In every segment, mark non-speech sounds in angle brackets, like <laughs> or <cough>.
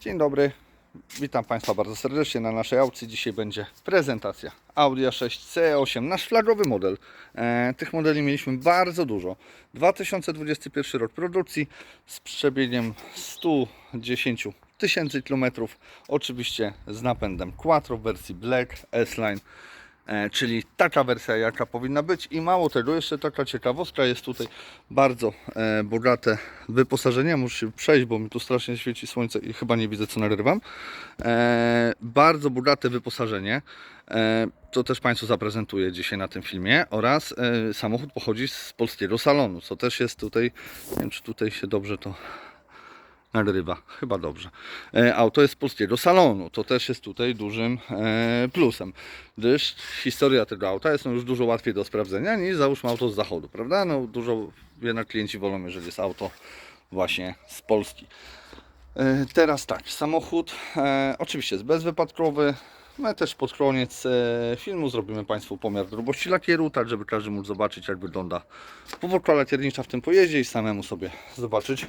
Dzień dobry, witam Państwa bardzo serdecznie na naszej aukcji. Dzisiaj będzie prezentacja Audi A6 C8, nasz flagowy model. E, tych modeli mieliśmy bardzo dużo. 2021 rok produkcji z przebiegiem 110 tysięcy kilometrów. Oczywiście z napędem Quattro w wersji Black S-Line. E, czyli taka wersja jaka powinna być. I mało tego, jeszcze taka ciekawostka jest tutaj bardzo e, bogate wyposażenie, muszę się przejść, bo mi tu strasznie świeci słońce i chyba nie widzę co nagrywam e, bardzo bogate wyposażenie. To też Państwu zaprezentuję dzisiaj na tym filmie. Oraz samochód pochodzi z polskiego salonu, co też jest tutaj, nie wiem czy tutaj się dobrze to nagrywa, chyba dobrze. E, auto jest z polskiego salonu, to też jest tutaj dużym e, plusem, gdyż historia tego auta jest no, już dużo łatwiej do sprawdzenia niż załóżmy auto z zachodu, prawda? No dużo jednak klienci wolą, jeżeli jest auto właśnie z Polski. E, teraz tak, samochód e, oczywiście jest bezwypadkowy. My też pod koniec filmu zrobimy Państwu pomiar grubości lakieru, tak żeby każdy mógł zobaczyć jak wygląda powłoka lakiernicza w tym pojeździe i samemu sobie zobaczyć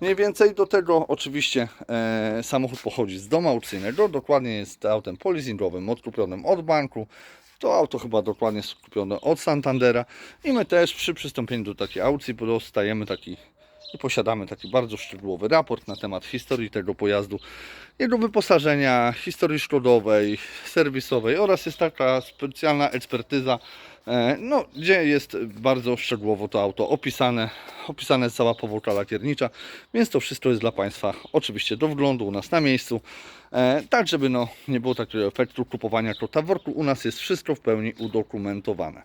Mniej więcej do tego oczywiście e, samochód pochodzi z domu aukcyjnego, dokładnie jest autem polizingowym, odkupionym od banku. To auto chyba dokładnie jest kupione od Santandera i my też przy przystąpieniu do takiej aukcji dostajemy taki i posiadamy taki bardzo szczegółowy raport na temat historii tego pojazdu, jego wyposażenia, historii szkodowej, serwisowej oraz jest taka specjalna ekspertyza, no, gdzie jest bardzo szczegółowo to auto opisane, opisana jest cała powłoka lakiernicza, więc to wszystko jest dla Państwa oczywiście do wglądu u nas na miejscu, e, tak żeby no, nie było takiego efektu kupowania kota w worku, u nas jest wszystko w pełni udokumentowane.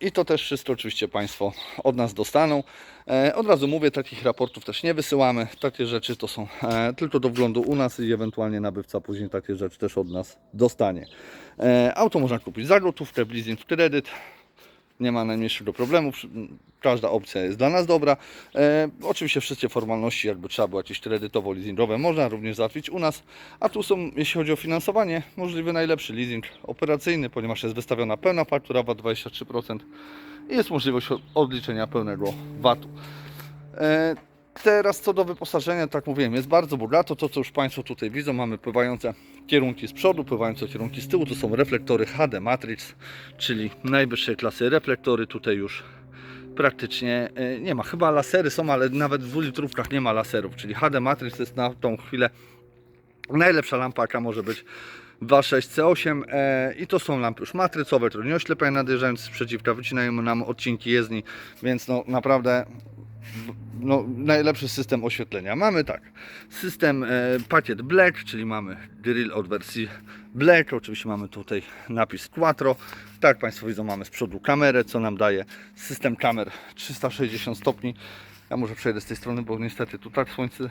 I to też wszystko oczywiście Państwo od nas dostaną. E, od razu mówię, takich raportów też nie wysyłamy. Takie rzeczy to są e, tylko do wglądu u nas i ewentualnie nabywca później takie rzeczy też od nas dostanie. E, auto można kupić za gotówkę, leasing, kredyt. Nie ma najmniejszego problemu. Każda opcja jest dla nas dobra. E, oczywiście wszystkie formalności, jakby trzeba było jakieś kredytowo-leasingowe, można również załatwić u nas. A tu są, jeśli chodzi o finansowanie, możliwy najlepszy leasing operacyjny, ponieważ jest wystawiona pełna faktura VAT 23% i jest możliwość odliczenia pełnego VAT-u. E, Teraz co do wyposażenia, tak mówiłem, jest bardzo bogato. To, co już Państwo tutaj widzą, mamy pływające kierunki z przodu, pływające kierunki z tyłu. To są reflektory HD Matrix, czyli najwyższej klasy reflektory. Tutaj już praktycznie e, nie ma. Chyba lasery są, ale nawet w dwulitrówkach nie ma laserów, czyli HD Matrix jest na tą chwilę najlepsza lampa, jaka może być 2.6 C8 e, i to są lampy już matrycowe, które nie oślepiają nadjeżdżając z przeciwka, wycinają nam odcinki jezdni, więc no naprawdę no, najlepszy system oświetlenia. Mamy tak, system e, pakiet Black, czyli mamy grill od wersji Black, oczywiście mamy tutaj napis Quattro, tak Państwo widzą mamy z przodu kamerę, co nam daje system kamer 360 stopni. Ja może przejdę z tej strony, bo niestety tu tak słońce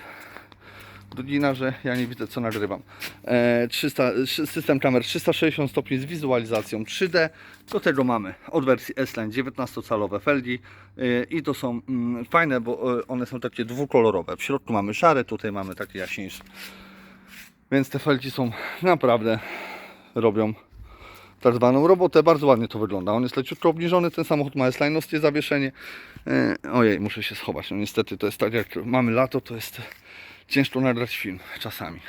godzina, że ja nie widzę co nagrywam. E, 300, szy- system kamer 360 stopni z wizualizacją 3D. Do tego mamy od wersji S-Line 19-calowe felgi e, i to są mm, fajne, bo e, one są takie dwukolorowe. W środku mamy szare, tutaj mamy takie jaśniejsze. Więc te felgi są naprawdę robią tak zwaną robotę. Bardzo ładnie to wygląda. On jest leciutko obniżony, ten samochód ma S-Line'owskie zawieszenie. E, ojej, muszę się schować. No niestety to jest tak jak mamy lato, to jest ciężko nagrać film czasami.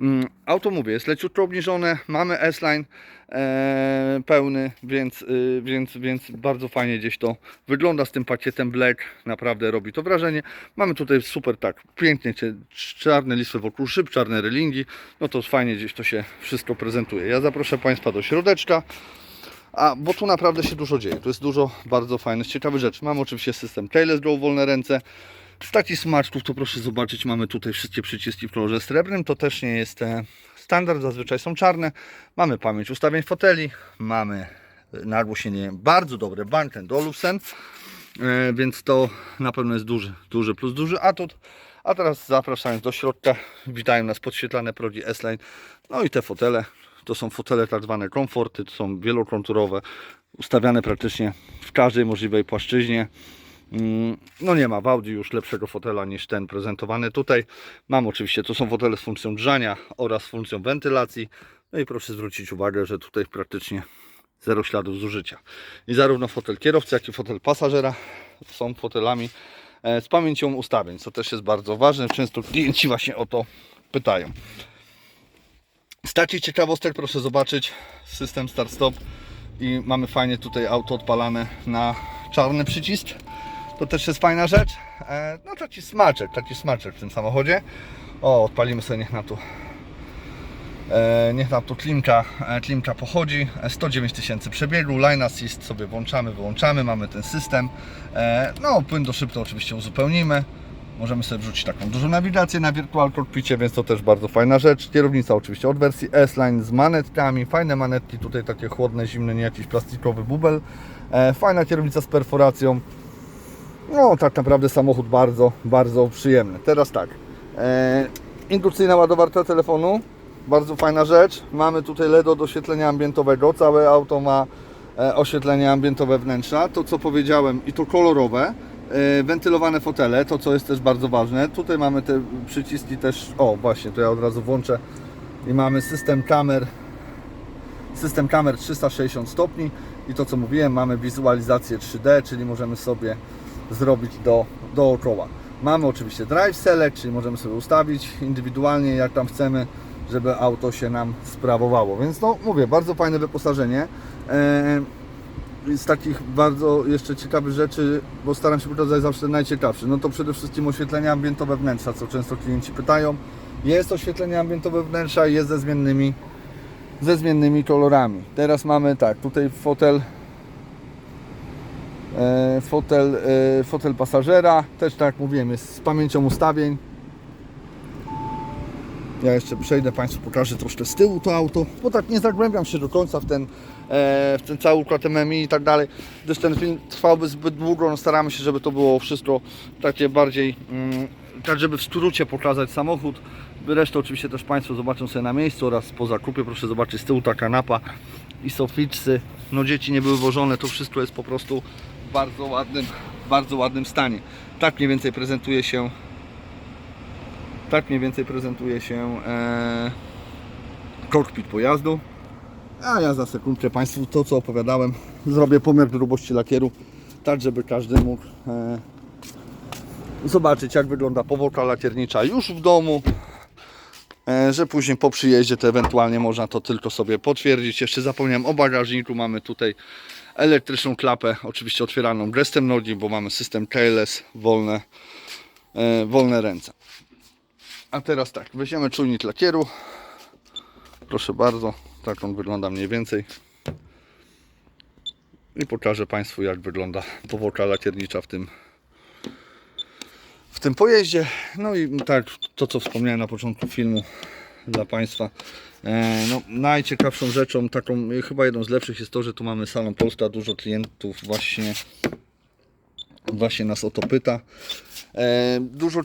Mm, Auto mówię, jest leciutko obniżone, mamy S-Line e, pełny, więc, y, więc, więc bardzo fajnie gdzieś to wygląda z tym pakietem Black, naprawdę robi to wrażenie. Mamy tutaj super tak, pięknie czarne listwy wokół szyb, czarne relingi, no to fajnie gdzieś to się wszystko prezentuje. Ja zaproszę Państwa do środeczka. A, bo tu naprawdę się dużo dzieje. Tu jest dużo bardzo fajnych, ciekawych rzeczy. Mamy oczywiście system Keyless Go, wolne ręce. Z takich smaczków to proszę zobaczyć, mamy tutaj wszystkie przyciski w kolorze srebrnym. To też nie jest e, standard, zazwyczaj są czarne. Mamy pamięć ustawień foteli, mamy nagłośnienie bardzo dobre Bang Olufsen, e, więc to na pewno jest duży, duży plus, duży atut. A teraz zapraszając do środka, witają nas podświetlane progi S-Line. No i te fotele, to są fotele tak zwane komforty, to są wielokonturowe, ustawiane praktycznie w każdej możliwej płaszczyźnie. Mm, No nie ma w Audi już lepszego fotela niż ten prezentowany tutaj. Mam oczywiście, to są fotele z funkcją grzania oraz funkcją wentylacji. No i proszę zwrócić uwagę, że tutaj praktycznie zero śladów zużycia. I zarówno fotel kierowcy, jak i fotel pasażera są fotelami e, z pamięcią ustawień, co też jest bardzo ważne. Często klienci właśnie o to pytają. Z takich ciekawostek proszę zobaczyć system start-stop i mamy fajnie tutaj auto odpalane na czarny przycisk. To też jest fajna rzecz. E, no taki smaczek, taki smaczek w tym samochodzie. O, odpalimy sobie niech na tu E, niech nam tu klimka, e, klimka pochodzi. E, 109 tysięcy przebiegu, line assist sobie włączamy, wyłączamy, mamy ten system. No, płyn do szyb to oczywiście uzupełnimy. Możemy sobie wrzucić taką dużą nawigację na Virtual Cockpicie, więc to też bardzo fajna rzecz. Kierownica oczywiście od wersji S-Line z manetkami. Fajne manetki, tutaj takie chłodne, zimne, nie jakiś plastikowy bubel. Fajna kierownica z perforacją. No, tak naprawdę samochód bardzo, bardzo przyjemny. Teraz tak. E, indukcyjna ładowarka telefonu. Bardzo fajna rzecz. Mamy tutaj LED od oświetlenia ambientowego. Całe auto ma e, oświetlenie ambientowe wnętrza. To co powiedziałem i to kolorowe. E, wentylowane fotele, to co jest też bardzo ważne. Tutaj mamy te przyciski też. O, właśnie, to ja od razu włączę. I mamy system kamer. System kamer 360 stopni i to co mówiłem, mamy wizualizację 3D, czyli możemy sobie zrobić do, dookoła. Mamy oczywiście Drive Select, czyli możemy sobie ustawić indywidualnie jak tam chcemy, żeby auto się nam sprawowało. Więc no mówię, bardzo fajne wyposażenie. Eee, z takich bardzo jeszcze ciekawych rzeczy, bo staram się pokazać zawsze najciekawsze, no to przede wszystkim oświetlenie ambientowe wnętrza, co często klienci pytają. Jest oświetlenie ambientowe wnętrza, jest ze zmiennymi, ze zmiennymi kolorami. Teraz mamy tak, tutaj fotel e, fotel, e, fotel pasażera, też tak jak mówiłem, jest z pamięcią ustawień. Ja jeszcze przejdę Państwu, pokażę troszkę z tyłu to auto, bo tak nie zagłębiam się do końca w ten, e, w ten cały układ MMI i tak dalej, gdyż ten film trwałby zbyt długo, no staramy się, żeby to było wszystko takie bardziej, mm, tak żeby w skrócie pokazać samochód. Resztę oczywiście też Państwo zobaczą sobie na miejscu oraz po zakupie, proszę zobaczyć z tyłu ta kanapa i soficzcy, no dzieci nie były wożone, to wszystko jest po prostu bardzo ładnym, bardzo ładnym stanie. Tak mniej więcej prezentuje się tak mniej więcej prezentuje się e, kokpit pojazdu. A ja za sekundkę Państwu to co opowiadałem zrobię pomiar grubości lakieru tak żeby każdy mógł e, zobaczyć jak wygląda powłoka lakiernicza już w domu e, że później po przyjeździe to ewentualnie można to tylko sobie potwierdzić. Jeszcze zapomniałem o bagażniku, mamy tutaj elektryczną klapę, oczywiście otwieraną gestem nogi, bo mamy system keyless, wolne, e, wolne ręce. A teraz tak, weźmiemy czujnik lakieru. Proszę bardzo, tak on wygląda mniej więcej. I pokażę Państwu jak wygląda powłoka lakiernicza w tym w tym pojeździe. No i tak, to co wspomniałem na początku filmu dla Państwa. E, no, najciekawszą rzeczą, taką e, chyba jedną z lepszych jest to, że tu mamy Salon Polska. Dużo klientów właśnie właśnie nas o to pyta. E, dużo,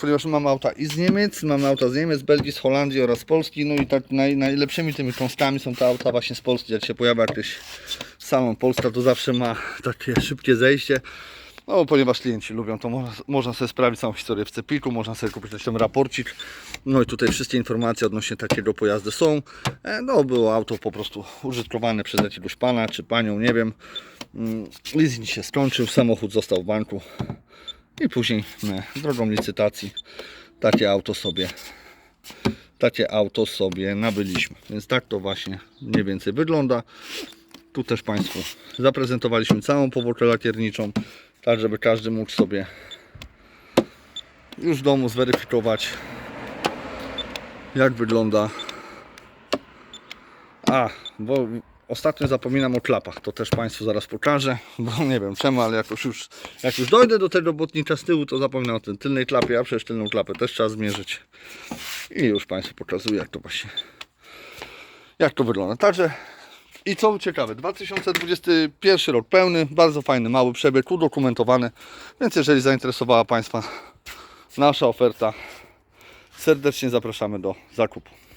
ponieważ mamy auta i z Niemiec, mamy auta z Niemiec, Belgii, z Holandii oraz Polski, no i tak naj, najlepszymi tymi kąskami są te auta właśnie z Polski, jak się pojawia jakiś salon Polska, to zawsze ma takie szybkie zejście. No, ponieważ klienci lubią, to można, można sobie sprawdzić całą historię w Cepiku, można sobie kupić ten raporcik. No i tutaj wszystkie informacje odnośnie takiego pojazdu są. E, No, było auto po prostu użytkowane przez jakiegoś pana czy panią, nie wiem. Mm, Leasing się skończył, samochód został w banku i później e, drogą licytacji takie auto sobie takie auto sobie nabyliśmy. Więc tak to właśnie mniej więcej wygląda. Tu też Państwu zaprezentowaliśmy całą powłokę lakierniczą, tak żeby każdy mógł sobie już w domu zweryfikować jak wygląda. A, bo ostatnio zapominam o klapach, to też Państwu zaraz pokażę, bo <laughs> nie wiem czemu, ale jakoś już, jak już dojdę do tego botnika z tyłu, to zapominam o tym tylnej klapie, a przecież tylną klapę też trzeba zmierzyć. I już Państwu pokazuję jak to właśnie, jak to wygląda. Także i co ciekawe, 2021 rok pełny, bardzo fajny, mały przebieg, udokumentowany, więc jeżeli zainteresowała Państwa nasza oferta, serdecznie zapraszamy do zakupu.